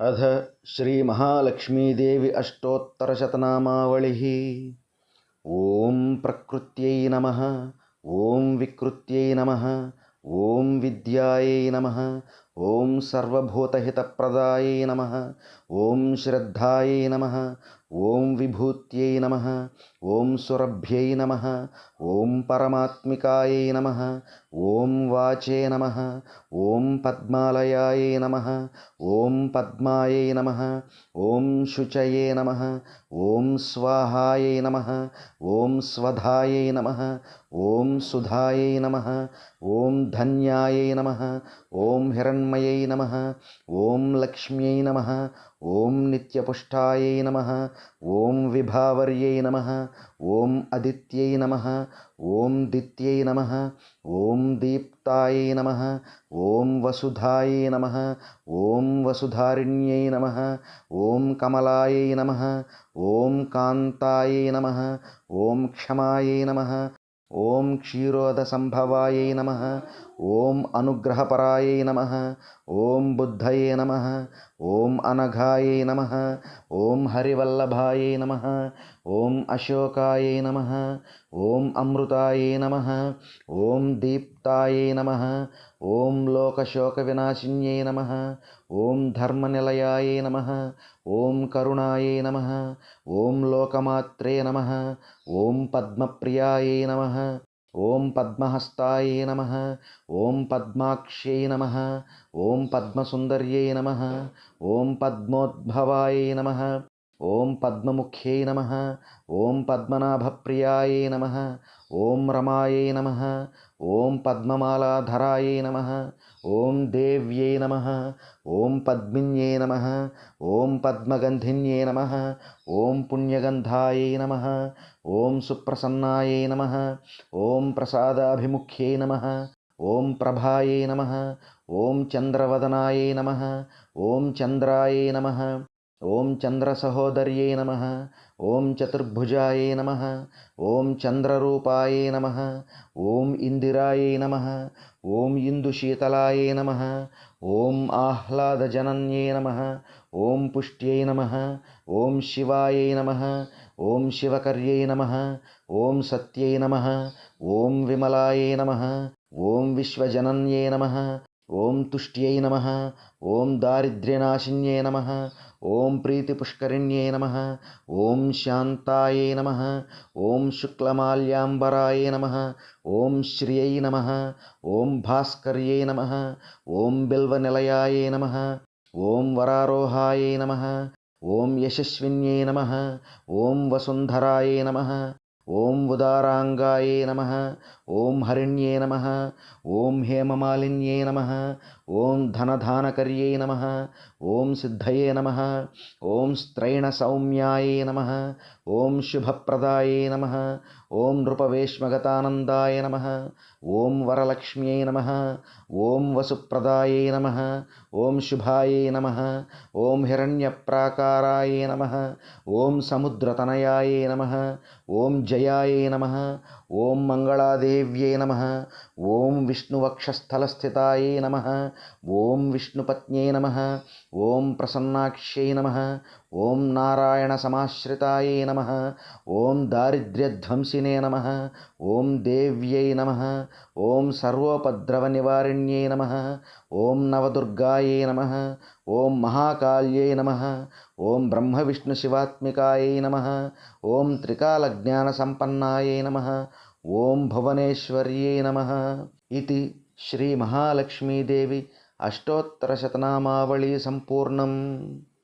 అధ శ్రీమహాలక్ష్మీదేవి అష్టోత్తరశతనామావళిः ఓం ప్రకృత్యై నమ ఓం వికృత్యై నమ ఓం విద్యాయై నమ ॐ सर्वभूतहितप्रदायै नमः ॐ श्रद्धायै नमः ॐ विभूत्यै नमः ॐ सुरभ्यै नमः ॐ परमात्मिकायै नमः ॐ वाचे नमः ॐ पद्मालयायै नमः ॐ पद्मायै नमः ॐ शुचये नमः ॐ स्वाहायै नमः ॐ स्वधायै नमः ॐ सुधायै नमः ॐ धन्यायै नमः ॐ हिरण्मयै मयै नमः ॐ लक्ष्म्यै नमः ॐ नित्यपुष्ठाय नमः ॐ विभावर्यै नमः ॐ अदित्यै नमः ॐ दै नमः ॐ दीप्ताय नमः ॐ वसुधाय नमः ॐ वसुधारिण्यै नमः ॐ कमलायै नमः ॐ कान्ताय नमः ॐ क्षमायै नमः ॐ क्षीरोधसम्भवायै नमः ఓం అనుగ్రహపరాయై నమ ఓం బుద్ధయే నమ ఓం అనఘాయై నమ ఓం హరివల్లభాయై నమ ఓం అశోకాయై నమ ఓం అమృతాయై నమ ఓం దీప్తాయై నమ ఓం లోకశోక వినాశిన్యై నమ ఓం ధర్మనిలయాయై నమ ఓం కరుణాయై నమ ఓం లోకమాత్రే నమ ఓం పద్మప్రియాయై నమ ఓం పద్మహస్తాయ నమ ఓం పద్మాక్షే నమ ఓం పద్మసుందర్యై నమ ఓం పద్మోద్భవాయ నమ. ఓం పద్మముఖ్యై నమ ఓం పద్మనాభప్రియాయే నమ ఓం రమాయే నమ ఓం పద్మమాలాధరాయే నమ ఓం దేవ్యై నమ ఓం పద్మిన్యే నమ ఓం పద్మగంధిన్యే నమ ఓం పుణ్యగంధాయే నమ ఓం సుప్రసన్నాయే నమ ఓం ప్రసాదాభిముఖ్యై నమ ఓం ప్రభాయే నమ ఓం చంద్రవదనాయే నమ ఓం చంద్రాయే నమ ఓం చంద్ర సహోదర్యై నమ ఓం చతుర్భుజాయై నమ ఓం చంద్రరూపాయై నమ ఓం ఇందిరాయై నమ ఓం ఇందుశీతలాయై నమ ఓం ఆహ్లాదజనన్యై నమ ఓం పుష్ట్యై నమ ఓం శివాయై నమ ఓం శివకర్యై నమ ఓం సత్యై నమ ఓం విమలాయై నమ ఓం విశ్వజనన్యై నమ ఓం తుష్ట్యై నమ ఓం దారిద్ర్యనాశిన్యై నమ ॐ प्रीतिपुष्करिण्यै नमः ॐ शान्तायै नमः ॐ शुक्लमाल्याम्बराय नमः ॐ श्रियै नमः ॐ भास्कर्यै नमः ॐ बिल्वनिलयाय नमः ॐ वरारोहाय नमः ॐ यशस्विन्यै नमः ॐ वसुन्धराय नमः ఓం ఉదారాంగాయే నమ ఓం హరిణ్యే నమ ఓం హేమమాలిన్యే నమ ఓం ధనధానకర్యే నమ ఓం సిద్ధయే నమ ఓం స్త్రైణసౌమ్యాయే నమ ఓం శుభప్రదాయే నమ ఓం నృపవేష్మగతానందాయ నమ ఓం వరలక్ష్మ్యై నమ ఓం వసుప్రదాయే నమ ఓం శుభాయే నమ ఓం హిరణ్యప్రాకారాయే నమ ఓం సముద్రతనయాయే నమ ఓం జయాయే నమ ఓం మంగళాదేవ్యే నమ ఓం విష్ణువక్షస్థలస్థితాయే నమ ఓం విష్ణుపత్న్యే నమ ఓం ప్రసన్నాక్ష్యై నమ ఓం నారాయణ సమాశ్రితాయే నమ ఓం దారిద్ర్యధ్వంసినే నమ ఓం దేవ్యై నమ ఓం సర్వోపద్రవ నివారిణ్యై నమ ఓం నవదుర్గాయే నమ ఓం మహాకాళ్యై నమ ఓం బ్రహ్మ విష్ణు శివాత్మికాయై నమ ఓం త్రికాల సర్వజ్ఞానసంపన్నాయై నమ. ఓం భువనేశ్వర్యై నమ. ఇది శ్రీమహాలక్ష్మీదేవి అష్టోత్తరశతనామావళి సంపూర్ణం.